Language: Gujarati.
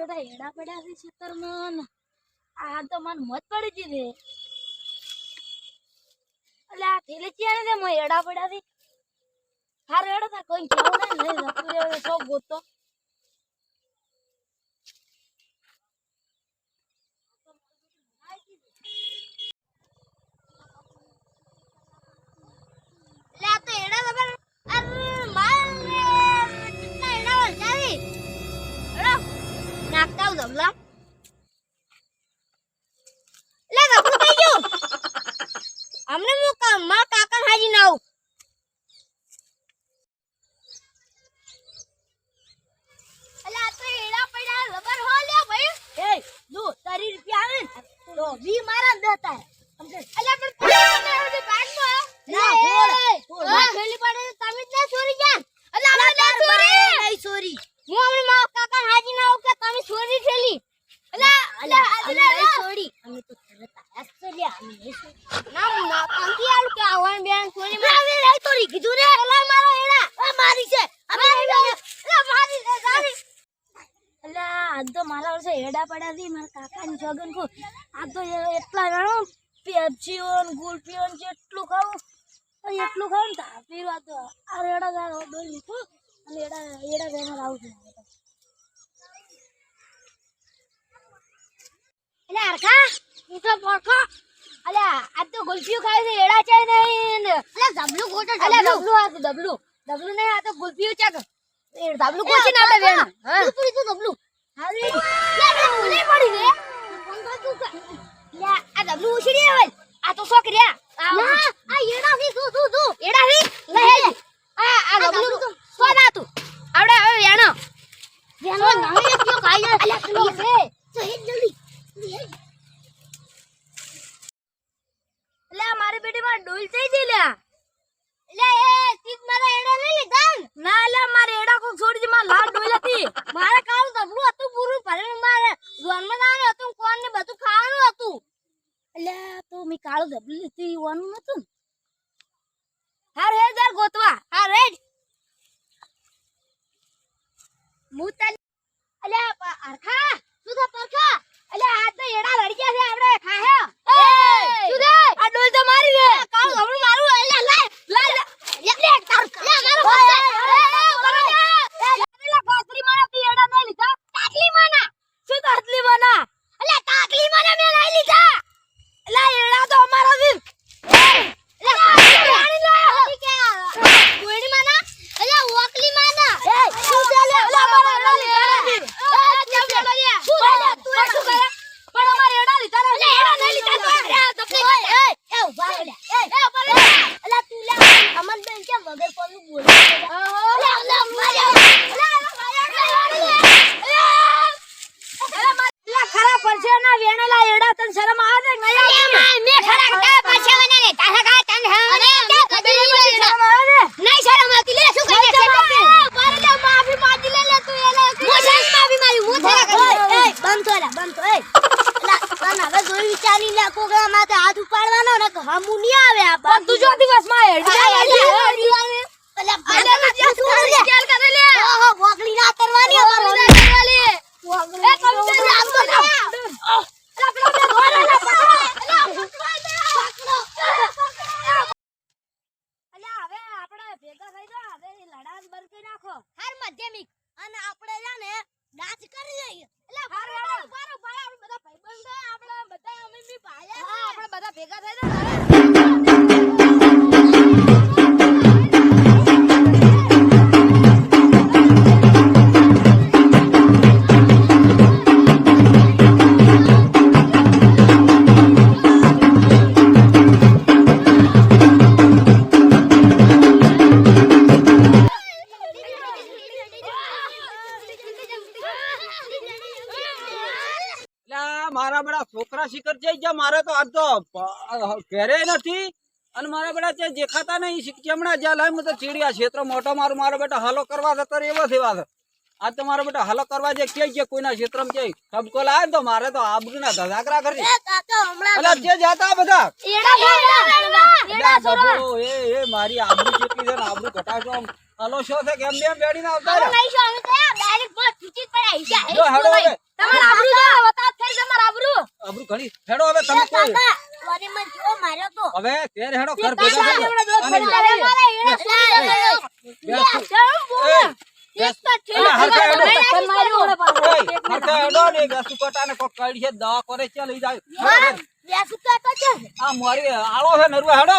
બેટા એડા પડ્યા છે ખેતરમાં આ તો મને મત પડી દીધી એટલે આ થેલી ચિયા ને એડા પડ્યા છે. હારો એડા તાર કોઈ કેવું ના લઈ જતું રે સો ગોતો આવું લે ગયું અમને કાકા હાજી ના આવું અલે આ તો એડા પડ્યા રબર હો લે ભાઈ. એ દુ તારી રૂપિયા આવે તો વી મારા દેતા. અલે પણ તમે મને બાગમાં ના, લે, બોલ, એ, બોલ. હા, થેલી પડે તો તમે જ ના ચોરી ગયા અલે આપણે ના ચોરી નહીં સોરી હું હમણાં મારા કાકા હાજી ના આવું કે તમે ચોરી થેલી અલે અલે અલે અલે સોરી અમે તો તરત આયા જ છે લ્યા, અમે નહીં સોરી. ના હું ના કાંકી આલું કે આવણ બેન ચોરી ના, હવે નહીં તોરી કીધું ને અલા મારો એડા આ મારી છે અમે મારી અલે મારી છે, તારી એટલે આજ તો મારા વર્ષે હેડા પડ્યા હતી મારા કાકાની જગન કો આ તો એટલા જાણો પેપ્સીઓ ગુલપીઓ જેટલું ખાવું. એટલું ખાવું ને તાપી વાત આ રેડા ગાળો ડોલ લીધું અને એડા એડા બેનર આવું છું. એટલે હરખા? હું તો પડખો અલે આ તો ગુલ્ફીઓ ખાય છે એડા છે નહીં. ને અલે ડબલું ખોટો અલે ડબલું આ ડબલું ડબલું નહીં આ તો ગુલ્ફીઓ ચાક એ ડબલું કોચી ના આપણે વેણ? હા. તું તું ડબલું હારી લે ડબલું નહીં પડી રે કોણ તું કે લે આ ડબલું ઉછળી આવે આ તો શોક રહ્યા ના આ એડા વી તું તું તું એડા વી લે આ આ ડબલું સો ના તું આવડે હવે વેણો વેણો નહીં કયો ખાય અલે તું રે તો હે જલ્દી એટલે આ મારી બેટીમાં ડોલ થઈ ગઈ લ્યા લે એ તીજ મારા એડા નહીં લીધા ને? ના લે મારે એડા કોક છોડી દે મારે લાલ ડોલ હતી મારે મેં કાળું ધબલું લીધી વાનું નતું જા હવે લડાસ બંધ કરી નાખો હાર. માધ્યમિક અને આપણે ને ડાન્સ કરી લઈએ એટલે બધા ભાઈબંધો આપણે આપણે બધા ભેગા થઈ મારા બધા છોકરા શીખર જઈ ગયા. મારે તો આજ તો ઘેરે નથી. અને મારા બધા જે દેખાતા નહીં. શિક્ષમણા જ્યાં લાય તો ચીડિયા ક્ષેત્ર મોટો મારો મારો બેટા હાલો કરવા જતો એવો થવા છે. આ તો મારો બેટા હાલો કરવા જે કે છે કોઈના ક્ષેત્રમાં જઈ ખબકો લાવે તો મારે તો આબરૂના ધજાકરા કરી એટલે જે જાતા બધા. એ એ મારી આબરૂ કેટલી છે ને આબરૂ ઘટાડશો આમ. હાલો શો છે? કેમ બેમ બેડીને આવતા ફરી હેડો હવે તમે કોઈ. હવે તેર હેડો ઘર ભેગા મારી આળો છે નરવા હેડો.